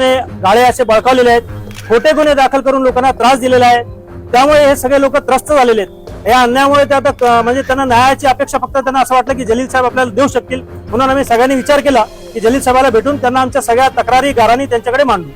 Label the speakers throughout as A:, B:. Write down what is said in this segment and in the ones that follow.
A: लोकांनी गाळे असे बळकावलेले आहेत. खोटे गुन्हे दाखल करून लोकांना त्रास दिलेला आहे. त्यामुळे हे सगळे लोक त्रस्त झालेले आहेत. या अन्यायामुळे ते आता म्हणजे त्यांना न्यायाची अपेक्षा फक्त त्यांना असं वाटलं की जलील साहेब आपल्याला देऊ शकतील. म्हणून आम्ही सगळ्यांनी विचार केला की जलील साहेबाला भेटून त्यांना आमच्या सगळ्या तक्रारी गाराणी त्यांच्याकडे मांडू.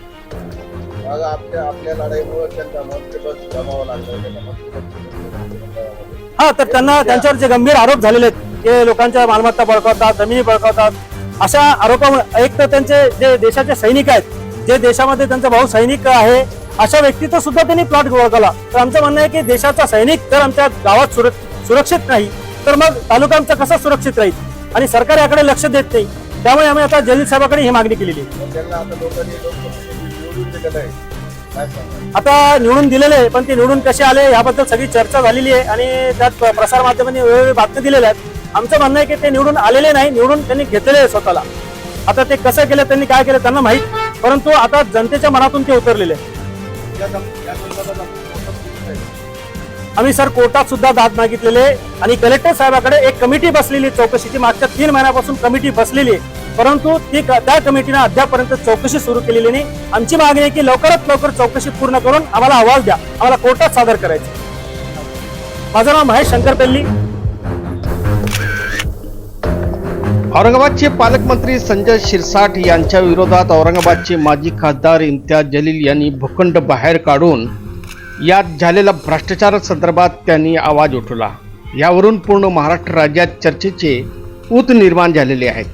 A: हा तर त्यांना त्यांच्यावर जे गंभीर आरोप झालेले आहेत की लोकांच्या मालमत्ता बळकावतात जमिनी बळकावतात अशा आरोपामुळे एक तर त्यांचे जे देशाचे सैनिक आहेत जे देशामध्ये त्यांचा भाऊ सैनिक आहे अशा व्यक्तीचा सुद्धा त्यांनी प्लॉट ओळखला तर आमचं म्हणणं आहे की देशाचा सैनिक जर आमच्या गावात सुर- सुरक्षित नाही तर मग तालुका आमचा कसा सुरक्षित राहील? आणि सरकार याकडे लक्ष देत नाही त्यामुळे आम्ही आता जलील साहेबाकडे ही मागणी केलेली
B: आता निवडून दिलेलं
A: पण ते निवडून कसे आले याबद्दल सगळी चर्चा झालेली आहे आणि त्यात प्रसार माध्यमांनी वेगवेगळी बातमी दिलेल्या आहेत. आमचं म्हणणं आहे की ते निवडून आलेले नाही निवडून त्यांनी घेतलेले स्वतःला. आता ते कसं केलं त्यांनी काय केलं त्यांना माहीत परंतु आता जनतेच्या मनातून ते उतरलेले. आम्ही सर कोर्टात सुद्धा दाद मागितलेले आणि कलेक्टर साहेबाकडे एक कमिटी बसलेली चौकशीची. मागच्या तीन महिन्यापासून कमिटी बसलेली आहे. परंतु ती क- त्या कमिटीनं अद्यापर्यंत चौकशी सुरू केलेली नाही. आमची मागणी आहे की लवकरात लवकर चौकशी पूर्ण करून आम्हाला अहवाल द्या. आम्हाला कोर्टात सादर करायचं माझं नाव महेश शंकर पेल्ली.
C: औरंगाबादचे पालकमंत्री संजय शिरसाट यांच्या विरोधात औरंगाबादचे माजी खासदार इम्तियाज जलील यांनी भूखंड बाहेर काढून यात झालेल्या भ्रष्टाचार संदर्भात त्यांनी आवाज उठवला. यावरून पूर्ण महाराष्ट्र राज्यात चर्चेचे ऊत निर्माण झालेले आहेत.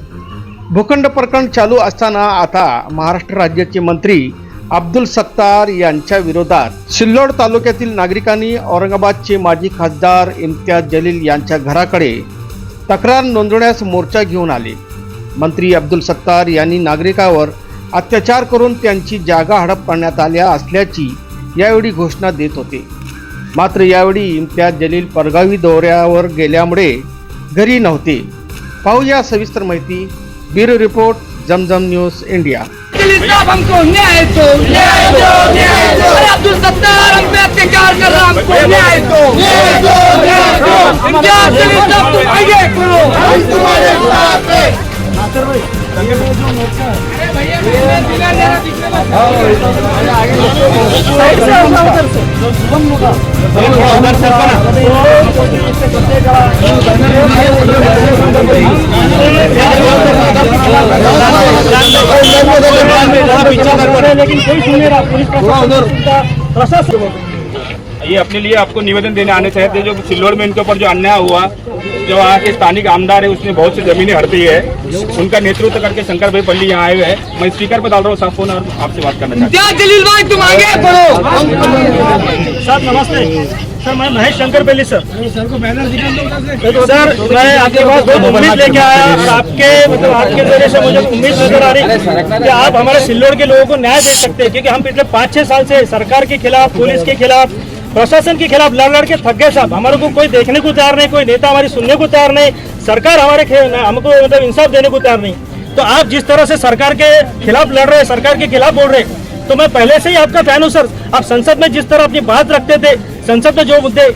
C: भूखंड प्रकरण चालू असताना आता महाराष्ट्र राज्याचे मंत्री अब्दुल सत्तार यांच्या विरोधात सिल्लोड तालुक्यातील नागरिकांनी औरंगाबादचे माजी खासदार इम्तियाज जलील यांच्या घराकडे तक्रार नोंदवण्यास मोर्चा घेऊन आले. मंत्री अब्दुल सत्तार यांनी नागरिकावर अत्याचार करून त्यांची जागा हडप करण्यात आल्या असल्याची यावेळी घोषणा देत होते. मात्र यावेळी इम्तियाज जलील परगावी दौऱ्यावर गेल्यामुळे घरी नव्हते. पाहूया सविस्तर माहिती. Bureau report Zamzam news India.
D: Police साहब हमको न्याय दो। न्याय दो न्याय दो। अरे अब्दुल सत्तार हम पे अत्याचार कर रहा हमको न्याय दो। न्याय दो न्याय दो। इम्तियाज जलील साहब तुम आगे करो। हम तुम्हारे साथ हैं। अरे जरा दिखने
E: ये अपने लिए आपको निवेदन देने आने चाहे थे, जो सिल्लोड में इनके ऊपर जो अन्याय हुआ जो वहाँ के स्थानीय आमदार है उसने बहुत सी जमीनें हड़पी है। उनका नेतृत्व करके शंकर भाई पल्ली यहाँ आए हुए हैं। मैं स्पीकर पर डाल रहा हूँ साहब फ़ोन और आपसे बात करना चाहता
A: सर नमस्ते। सर मैं महेश शंकर पेल्ली सर। सर को बैनर सर मैं आपके पास बहुत उम्मीद लेके आया और आपके मतलब आपके ज़रिए से मुझे उम्मीद नज़र आ रही है कि आप हमारे सिल्लोड के लोगों को न्याय दे सकते हैं क्योंकि हम पिछले पाँच छह साल से सरकार के खिलाफ पुलिस के खिलाफ प्रशासन के खिलाफ लड़ लड़ के थक गए साहब। हमारे को कोई देखने को तैयार नहीं कोई नेता हमारी सुनने को तैयार नहीं सरकार हमारे हमको मतलब इंसाफ देने को तैयार नहीं। तो आप जिस तरह से सरकार के खिलाफ लड़ रहे हैं सरकार के खिलाफ बोल रहे हैं तो मैं पहले से ही आपका फ़ैन हूँ सर। आप संसद में जिस तरह अपनी बात रखते थे संसद में जो मुद्दे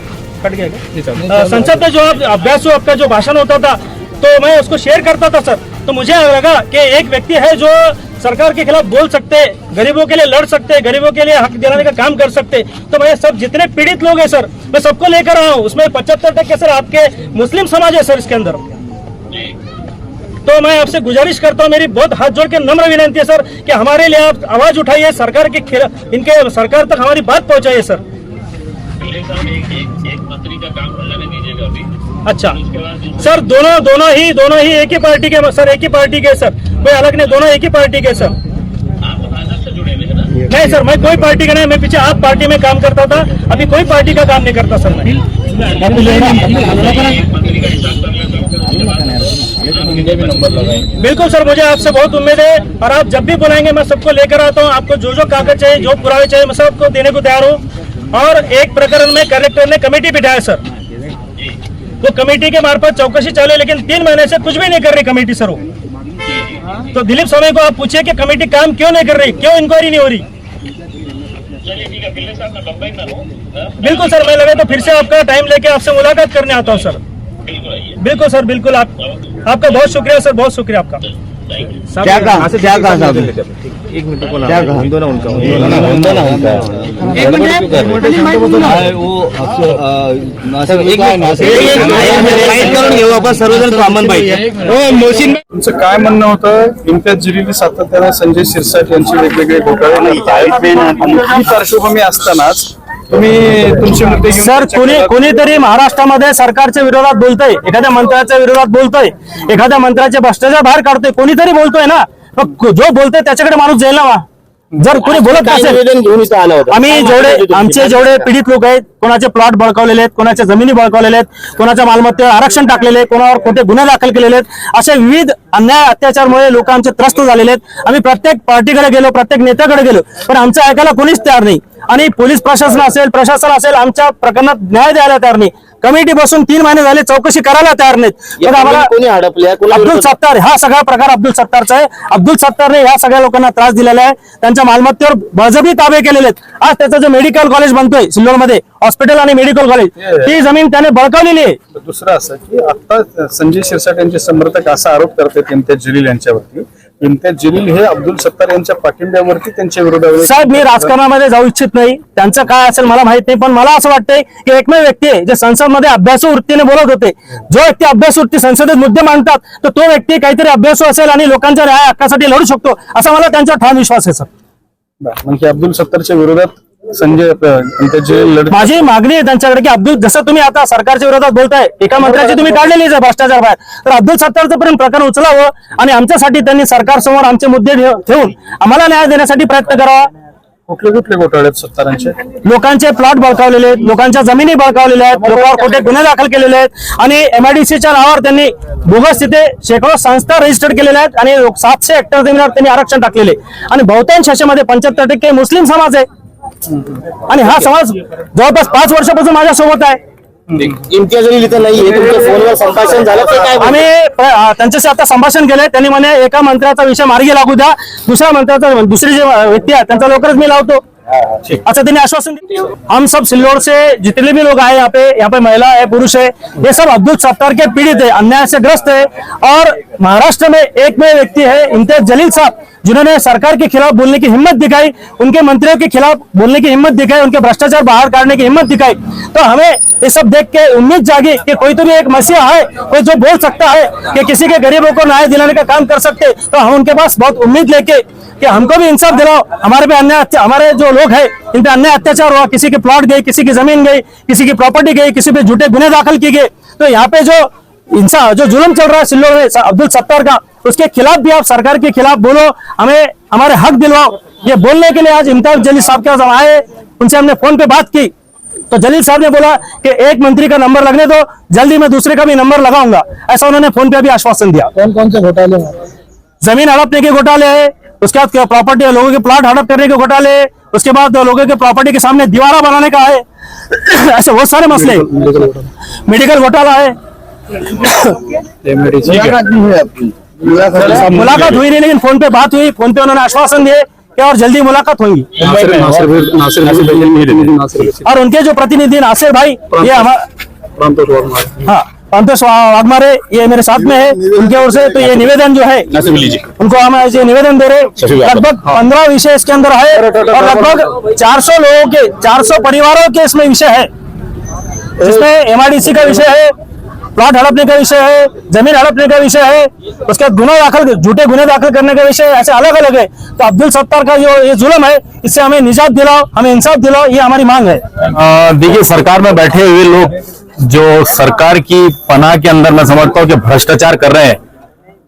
A: कट गए। संसद में जो आप अभ्यास हो आपका जो भाषण होता था तो मैं उसको शेयर करता था सर। तो मुझे लगा कि एक व्यक्ति है जो सरकार के खिलाफ बोल सकते, गरीबों के लिए लड़ सकते, गरीबों के लिए हक दिलाने का काम कर सकते। तो मैं सब जितने पीड़ित लोग हैं, सर, मैं सबको लेकर आया हूँ। उसमें पचहत्तर टक्के सर आपके मुस्लिम समाज है, सर, इसके अंदर। तो मैं आपसे गुजारिश करता हूँ, मेरी बहुत हाथ जोड़ के नम्र विनंती है, सर, कि हमारे लिए आप आवाज़ उठाइए, सरकार के खिलाफ इनके सरकार तक हमारी बात पहुंचाइए, सर। अच्छा। सर दोनों दोनों ही दोनों ही एक ही पार्टी के सर एक ही पार्टी के सर। कोई अलग नहीं दोनों एक ही पार्टी के सर। नहीं सर मैं कोई पार्टी का नहीं मैं पीछे आप पार्टी में काम करता था। अभी कोई पार्टी का काम नहीं करता सर मैं। बिल्कुल सर मुझे आपसे बहुत उम्मीद है और आप जब भी बुलाएँगे मैं सबको लेकर आता हूँ। आपको जो जो कागज़ चाहिए जो पुरावे चाहिए मैं सबको देने को तैयार हूँ। और एक प्रकरण में कलेक्टर ने कमेटी बिठाया सर। वो कमेटी के मार्फत चौकसी चालू है लेकिन तीन महीने से कुछ भी नहीं कर रही कमेटी सर वो। तो दिलीप समय को आप पूछिए कि कमेटी काम क्यों नहीं कर रही? क्यों इंक्वायरी नहीं हो रही? बिल्कुल सर मैं लगे तो फिर से आपका टाइम लेके आपसे मुलाकात करने आता हूँ सर। बिल्कुल सर बिल्कुल आप आपका बहुत शुक्रिया सर बहुत शुक्रिया आपका।
C: क्या कहा? क्या कहा साहब
F: तुमचं काय म्हणणं होतं? इम्तियाज जलिली सातत्यानं संजय शिरसाट यांचे वेगवेगळे घोटाळे ही पार्श्वभूमी असतानाच तुम्ही तुमचे मुद्दे
A: सर कोणी. कोणीतरी महाराष्ट्रामध्ये सरकारच्या विरोधात बोलतोय एखाद्या मंत्र्याच्या विरोधात बोलतोय एखाद्या मंत्र्याचे भ्रष्टाचार बाहेर काढतोय कोणीतरी बोलतोय ना? मग जो बोलतोय त्याच्याकडे माणूस जाईल ना. जर कोणी बोलत असेल आम्ही जेवढे आमचे जेवढे पीडित लोक आहेत कोणाचे प्लॉट बळकावलेले आहेत कोणाच्या जमिनी बळकावलेल्या आहेत कोणाच्या मालमत्तेवर आरक्षण टाकलेले आहे कोणावर कोणते गुन्हे दाखल केलेले आहेत असे विविध अन्याय अत्याचारमुळे लोक आमचे त्रस्त झालेले आहेत. आम्ही प्रत्येक पार्टीकडे गेलो प्रत्येक नेत्याकडे गेलो पण आमचं ऐकायला कोणीच तयार नाही. आणि पोलीस प्रशासन असेल प्रशासन असेल आमच्या प्रकरणात न्याय द्यायला तयार नाही. कमिटी बसून तीन महिने झाले चौकशी करायला तयार नाहीत. पण आम्हाला
G: कोणी हडपले?
A: अब्दुल सत्तार हा सगळा प्रकार अब्दुल सत्तारचा आहे. अब्दुल सत्तारने या सगळ्या लोकांना त्रास दिलेला आहे. त्यांच्या मालमत्तेवर बळजबरी ताबे केलेले आहेत. आज त्याचं जे मेडिकल कॉलेज बनतोय सिल्लोडमध्ये हॉस्पिटल आणि मेडिकल कॉलेज ती जमीन त्याने बळकावलेली आहे.
F: दुसरं असं की आता संजय शिरसाट यांचे समर्थक असा आरोप करतात जलील यांच्यावरती. इम्तियाज जलील हे अब्दुल सत्तार यांच्या पाठिंब्यावरती त्यांच्या विरोधावर
A: साहेब मी राजकारणामध्ये जाऊ इच्छित नाही. त्यांचं काय असेल मला माहीत नाही पण मला असं वाटतंय की एकमेव व्यक्ती आहे जे संसदमध्ये अभ्यासू वृत्तीने बोलत होते. जो व्यक्ती अभ्यासू वृत्ती संसदेत मुद्दे मांडतात तर तो व्यक्ती काहीतरी अभ्यासू असेल आणि लोकांच्या न्याय हक्कासाठी लढू शकतो असा मला त्यांच्यावर ठाम विश्वास आहे सर.
F: म्हणजे अब्दुल सत्तारच्या विरोधात संजय लढत
A: माझी मागणी आहे त्यांच्याकडे की अब्दुल जसं तुम्ही आता सरकारच्या विरोधात बोलताय एका मंत्र्याची तुम्ही काढलेलीच आहे भ्रष्टाचार बाहेर. तर अब्दुल सत्तारचं पर्यंत प्रकरण उचलावं आणि आमच्यासाठी त्यांनी सरकार समोर आमचे मुद्दे ठेव- ठेवून आम्हाला न्याय देण्यासाठी प्रयत्न करावा.
F: कुठले कुठले घोटाळे आहेत सत्तारांचे?
A: लोकांचे प्लॉट बळकावलेले आहेत लोकांच्या जमिनी बळकावलेल्या आहेत लोकांवर खोटे गुन्हे दाखल केलेले आहेत आणि एमआयडीसीच्या नावावर त्यांनी बोगस तिथे शेकडो संस्था रजिस्टर्ड केलेल्या आहेत आणि सातशे हेक्टर जमिनीवर त्यांनी आरक्षण टाकलेले. आणि बहुतांश शाखेमध्ये पंच्याहत्तर टक्के मुस्लिम समाज आहे. आणि हा समाज जवळपास पाच वर्षापासून माझ्यासोबत आहे.
G: इम्तियाज जलील इथं नाहीये तुमच्या फोनवर संभाषण झालं ते काय
A: आम्ही त्यांच्याशी आता संभाषण केलंय. त्यांनी म्हणे एका मंत्र्याचा विषय मार्गी लागू द्या. दुसऱ्या मंत्र्याचा दुसरी जे व्यक्ती आहे त्यांचा लवकरच मी लावतो. अच्छा त्यांनी आश्वासन दिया हम सब सिल्लोड से जितने भी लोग आए यहाँ पे यहाँ पे महिला है पुरुष है ये सब अब्दुल सत्तार के पीड़ित है अन्याय से ग्रस्त है। और महाराष्ट्र में एक में व्यक्ति है इम्तियाज जलील साहब। जिन्होंने सरकार के खिलाफ बोलने की हिम्मत दिखाई, उनके मंत्रियों के खिलाफ बोलने की हिम्मत दिखाई, उनके भ्रष्टाचार बाहर काटने की हिम्मत दिखाई। तो हमें ये सब देख के उम्मीद जागी कि कोई तो भी एक मसीहा है, कोई जो बोल सकता है कि किसी के गरीबों को न्याय दिलाने का काम कर सकते तो हम उनके पास बहुत उम्मीद लेके कि हमको भी इंसाफ दिलाओ। हमारे पे अन्याय हमारे जो लोग हैं, इन पे अन्याय अत्याचार हुआ, किसी के प्लॉट गए किसी की ज़मीन गई, किसी की प्रॉपर्टी गई, किसी पे झूठे गुने दाखिल किए गए। तो यहाँ पे जो इंसान जो जुल्म चल रहा है सिल्लोड में अब्दुल सत्तार का उसके खिलाफ भी आप सरकार के खिलाफ बोलो हमें हमारे हक दिलवाओ। ये बोलने के लिए आज इम्तियाज़ जलील साहब के पास हम आए उनसे हमने फ़ोन पे बात की। तो जलील साहब ने बोला कि एक मंत्री का नंबर लगने दो जल्दी मैं दूसरे का भी नंबर लगाऊँगा। ऐसा उन्होंने फ़ोन पे भी आश्वासन दिया।
H: कौन कौन से घोटाले
A: ज़मीन हड़पने के घोटाले है उसके बाद प्रॉपर्टी लोगों के प्लाट हड़प करने के घोटाले है उसके बाद लोगों के प्रॉपर्टी के सामने दीवारा बनाने का है। ऐसे बहुत सारे मसले। मेडिकल घोटाला है।
H: मुलाकात हुई आपकी। मुलाकात
A: मुलाकात हुई नहीं लेकिन फोन पे बात हुई फोन पे उन्होंने आश्वासन दिए कि और जल्दी मुलाकात होगी। और उनके जो प्रतिनिधि नासिर भाई ये हमारे हाँ वाघमारे ये मेरे साथ में है उनके ओर से तो ये निवेदन जो है उनको हम आज ये निवेदन दे रहे हैं। लगभग पंद्रह विषय इसके अंदर है और लगभग 400 लोगों के 400 परिवारों के इसमें विषय है। जिसमें एमआईडीसी का विषय है प्लॉट हड़पने का विषय है, ज़मीन हड़पने का विषय है, उसके बाद गुना दाखिल, झूठे गुने दाखिल करने का विषय ऐसे अलग अलग है। तो अब्दुल सत्तार का जो ये जुलम है, इससे हमें निजात दिलाओ, हमें इंसाफ दिलाओ, ये हमारी मांग है।
I: देखिए, सरकार में बैठे हुए लोग जो सरकार की पनाह के अंदर मैं समझता हूँ कि भ्रष्टाचार कर रहे हैं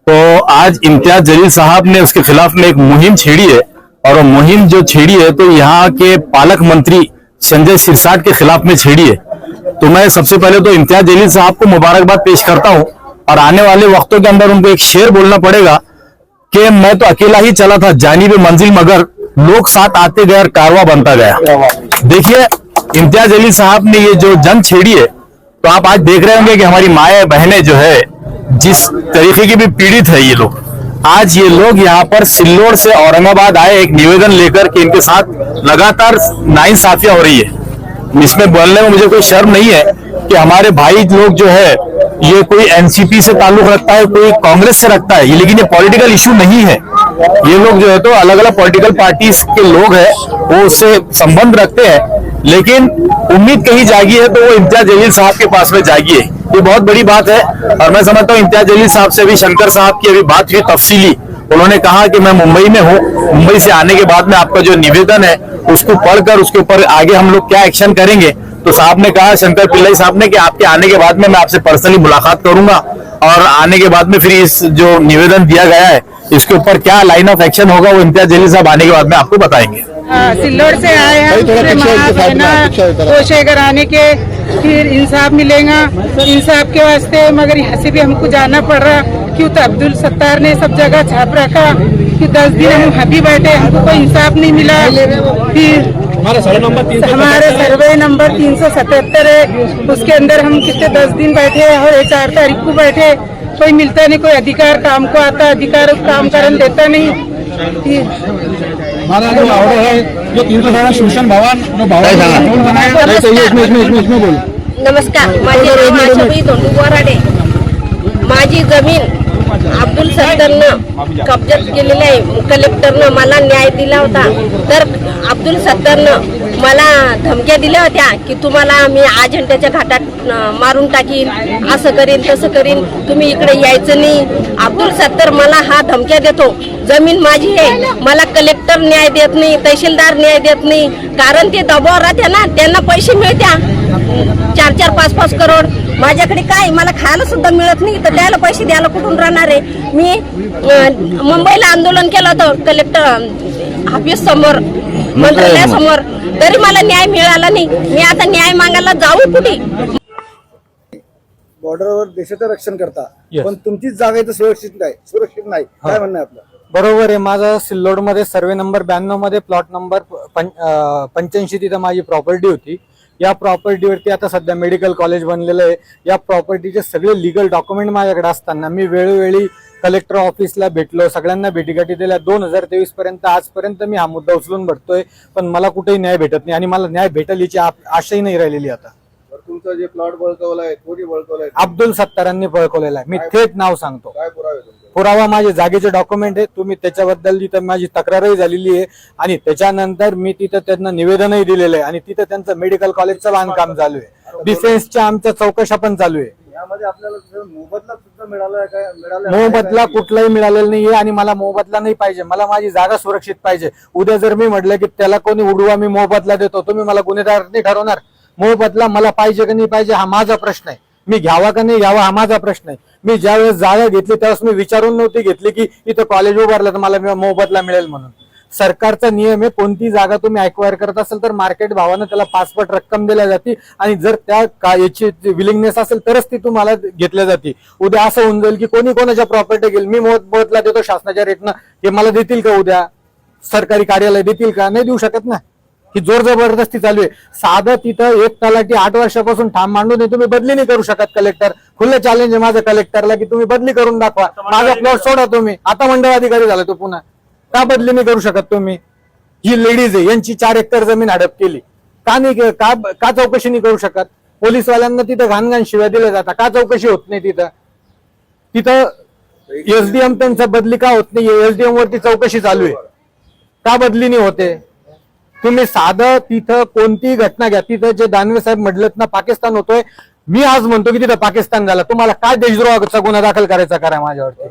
I: तो आज इम्तियाज़ जलील साहब ने उसके खिलाफ में एक मुहिम छेड़ी है, और वो मुहिम जो छेड़ी है तो यहाँ के पालक मंत्री संजय सिरसाट के खिलाफ में छेड़ी है। तो मैं सबसे पहले तो इम्तियाज़ जलील साहब को मुबारकबाद पेश करता हूँ और आने वाले वक्तों के अंदर उनको एक शेर बोलना पड़ेगा कि मैं तो अकेला ही चला था जानी मंजिल मगर लोग साथ आते गए और कारवा बनता गया। देखिए, इम्तियाज़ अली साहब ने ये जो जंग छेड़ी है तो आप आज देख रहे होंगे कि हमारी माए बहनें जो है, जिस तरीके की भी पीड़ित है ये लोग, आज ये लोग यहाँ पर सिल्लोर से औरंगाबाद आए, एक निवेदन लेकर कि इनके साथ लगातार नाइंसाफियाँ हो रही है। इसमें बोलने में मुझे कोई शर्म नहीं है कि हमारे भाई लोग जो है, ये कोई एनसीपी से ताल्लुक रखता है, कोई कांग्रेस से रखता है, ये लेकिन ये पॉलिटिकल इशू नहीं है। ये लोग जो है तो अलग अलग पॉलिटिकल पार्टीज़ के लोग हैं, वो उससे संबंध रखते हैं, लेकिन उम्मीद कहीं जागी है तो वो इम्तियाज़ जलील साहब के पास में जागी है ये बहुत बड़ी बात है, और मैं समझता हूँ इम्तियाज़ जलील साहब से भी, शंकर साहब की अभी बात हुई तफसीली। उन्होंने कहा कि मैं मुंबई में हूँ, मुंबई से आने के बाद में आपका जो निवेदन है उसको पढ़कर उसके ऊपर आगे हम लोग क्या एक्शन करेंगे? तो साहब ने कहा शंकर पिल्लाई साहब ने कि आपके आने के बाद में मैं आपसे पर्सनली मुलाकात करूँगा। और आने के बाद में फिर इस जो निवेदन दिया गया है इसके ऊपर क्या लाइन ऑफ़ एक्शन होगा वो इम्तियाज़ जलील साहब आने के बाद में आपको बताएँगे।
J: हाँ, सिल्लोड से आए हैं कोशेगर आने के फिर इंसाफ मिलेगा। इंसाफ के वास्ते मगर यहाँ से भी हमको जाना पड़ रहा क्यों तो अब्दुल सत्तार ने सब जगह छाप रखा। कि दस दिन हम भी बैठे हमको कोई इंसाफ नहीं मिला फिर
A: हमारा सर्वे नंबर तीन
J: सौ सतहत्तर है। उसके अंदर हम कितने दस दिन बैठे और ये चार तारीख को बैठे कोई मिलता नहीं कोई अधिकार काम को आता अधिकार काम करने देता नहीं।
A: हमारा जो ऑर्डर है जो तीन सौ सोळा शिवशन भवन जो भवन
K: नमस्कार माझे नाव आशाबाई धोंडू बोराडे माझी ज़मीन अब्दुल सत्तरनं कब्जात केलेली आहे. कलेक्टरनं मला न्याय दिला होता. तर अब्दुल सत्तरनं मला धमक्या दिल्या होत्या की तुम्हाला मी अजंट्याच्या घाटात मारून टाकीन असं करीन तसं करीन. तुम्ही इकडे यायचं नाही. अब्दुल सत्तर मला हा धमक्या देतो. जमीन माझी आहे. मला कलेक्टर न्याय देत नाही तहसीलदार न्याय देत नाही. कारण ते दबाव राहते ना त्यांना पैसे मिळत्या. चार चार पाच पाच करोड. माझ्याकडे काय मला खायला सुद्धा मिळत नाही. तर त्याला पैसे द्यायला कुठून राहणार आहे? मी मुंबईला आंदोलन केलं होतं कलेक्टर ऑफिस समोर मंत्रालयासमोर. तरी मला न्याय मिळाला नाही. मी आता न्याय मागायला जाऊ कुठे?
H: बॉर्डरवर देशाचं रक्षण करता. पण तुमचीच जागा इथं सुरक्षित नाही. सुरक्षित नाही. काय म्हणणं आपलं?
F: बरोबर आहे. माझा सिल्लोडमध्ये सर्वे नंबर ब्याण्णवमध्ये प्लॉट नंबर पंच्याऐंशी तिथं माझी प्रॉपर्टी होती. या प्रॉपर्टीवरती आता सध्या मेडिकल कॉलेज बनलेलं आहे. या प्रॉपर्टीचे सगळे लिगल डॉक्युमेंट माझ्याकडे असताना मी वेळोवेळी कलेक्टर ऑफिसला भेटलो सगळ्यांना भेटीगाठी दिल्या. दोन हजार तेवीस पर्यंत आजपर्यंत मी हा मुद्दा उचलून भरतोय पण मला कुठेही न्याय भेटत नाही आणि मला न्याय भेटेल याची आशाही नाही राहिलेली आता.
B: तुमचा जे प्लॉट बळकवलाय कोणी बळकवलाय
F: अब्दुल सत्तारांनी पळकवलेला आहे. मी थेट नाव सांगतो.
B: काय पुरावे
F: पुरावा माझे जागेचे डॉक्युमेंट आहे. तुम्ही त्याच्याबद्दल तिथं माझी तक्रारही झालेली आहे. आणि त्याच्यानंतर मी तिथं त्यांना निवेदनही दिलेलं आहे. आणि तिथं त्यांचं मेडिकल कॉलेजचं बांधकाम चालू आहे. डिफेन्सच्या आमच्या चौकशा पण चालू आहे.
B: यामध्ये आपल्याला जर मोबदला सुद्धा मिळाला काय मिळाला
F: मोबदला कुठलाही मिळालेला नाहीये आणि मला मोबदला नाही पाहिजे. मला माझी जागा सुरक्षित पाहिजे. उद्या जर मी म्हटलं की त्याला कोणी उडवा मी मोबदला देतो तुम्ही मला गुन्हेगार नाही ठरवणार. मोबदला मला पाहिजे का नाही पाहिजे हा माझा प्रश्न आहे. मी घ्यावा का नाही घ्यावा हा माझा प्रश्न आहे. मी ज्यावेळेस जागा घेतली त्यावेळेस मी विचारून नव्हती घेतली की इथं कॉलेज उभारलं तर मला मोबदला मिळेल म्हणून. सरकारचा नियम आहे कोणती जागा तुम्ही अक्वायर करत असेल तर मार्केट भावानं त्याला पाचपट रक्कम दिल्या जाते आणि जर त्या का याची विलिंगनेस असेल तरच ती तुम्हाला घेतल्या जाते. उद्या असं होऊन जाईल की कोणी कोणाच्या प्रॉपर्टी घेईल मी मोबदला देतो शासनाच्या रेटनं हे मला देतील का उद्या? सरकारी कार्यालय देतील का? नाही देऊ शकत ना. ही जोर जबरदस्ती चालू आहे. साधं तिथं एक तलाठी आठ वर्षापासून ठाम मांडून तुम्ही बदली नाही करू शकत कलेक्टर खुलं चॅलेंज आहे माझं कलेक्टरला की तुम्ही बदली करून दाखवा. माझा प्लॉट सोडा तुम्ही. आता मंडळ अधिकारी झाला तो पुन्हा. का बदली नाही करू शकत तुम्ही? ही लेडीज आहे. यांची चार एकर जमीन हडप केली. का नाही का का चौकशी नाही करू शकत? पोलीसवाल्यांना तिथं घाणघाण शिव्या दिल्या जातात. का चौकशी होत नाही तिथं? तिथं एसडीएम त्यांचा बदली का होत नाही एसडीएम वरती चौकशी चालू आहे. का बदली नाही होते? तुम्ही साधं तिथं कोणतीही घटना घ्या. तिथं जे दानवे साहेब म्हटलं ना पाकिस्तान होतोय. मी आज म्हणतो की तिथं पाकिस्तान झाला. तुम्हाला काय देशद्रोहाचा गुन्हा दाखल करायचा करा माझ्यावरती?